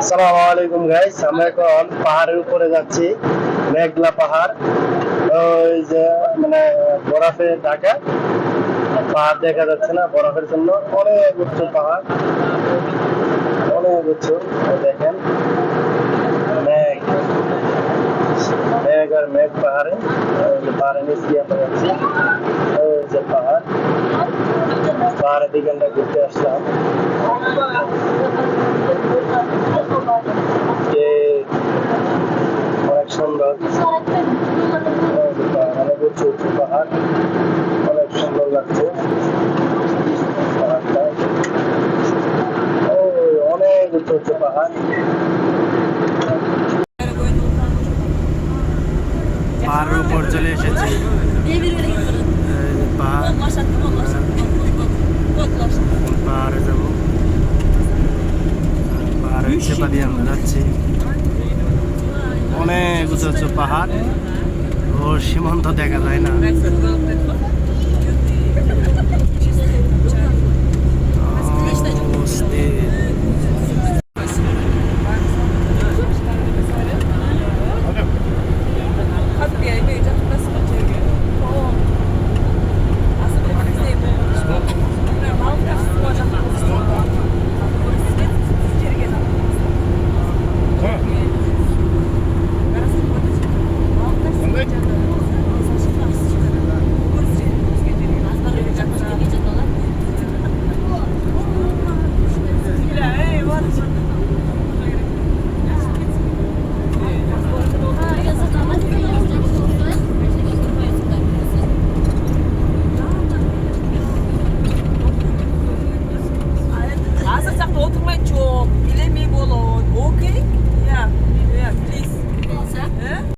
আসসালামু আলাইকুম গাইস আমরা এখন পাহাড়ের উপরে যাচ্ছি, মেঘলা পাহাড়। ওই যে মানে বরফে ঢাকা পাহাড় দেখা যাচ্ছে না বরফের জন্য। অনেক উচ্চ পাহাড়, অনেক উঁচু, এই দেখেন। মেঘ মেঘ আর মেঘ পাহাড়ে পাহাড়ের নিচ দিয়ে আমরা যাচ্ছি। ওই যে পাহাড়, পাহাড়ের দিকে আমরা ঘুরতে আসলাম যে অনেক সুন্দর। অনেক উঁচু উঁচু পাহাড়, অনেক সুন্দর লাগছে। অনেক উঁচু উঁচু পাহাড়। পাহাড়ের উপর চলে এসেছি। পাহাড় যাব। পাহাড়ের আমরা যাচ্ছি। অনেক উঁচু উঁচু পাহাড়। ও সীমান্ত দেখা যায় না। Кремачок, Білемі Болот, Оки.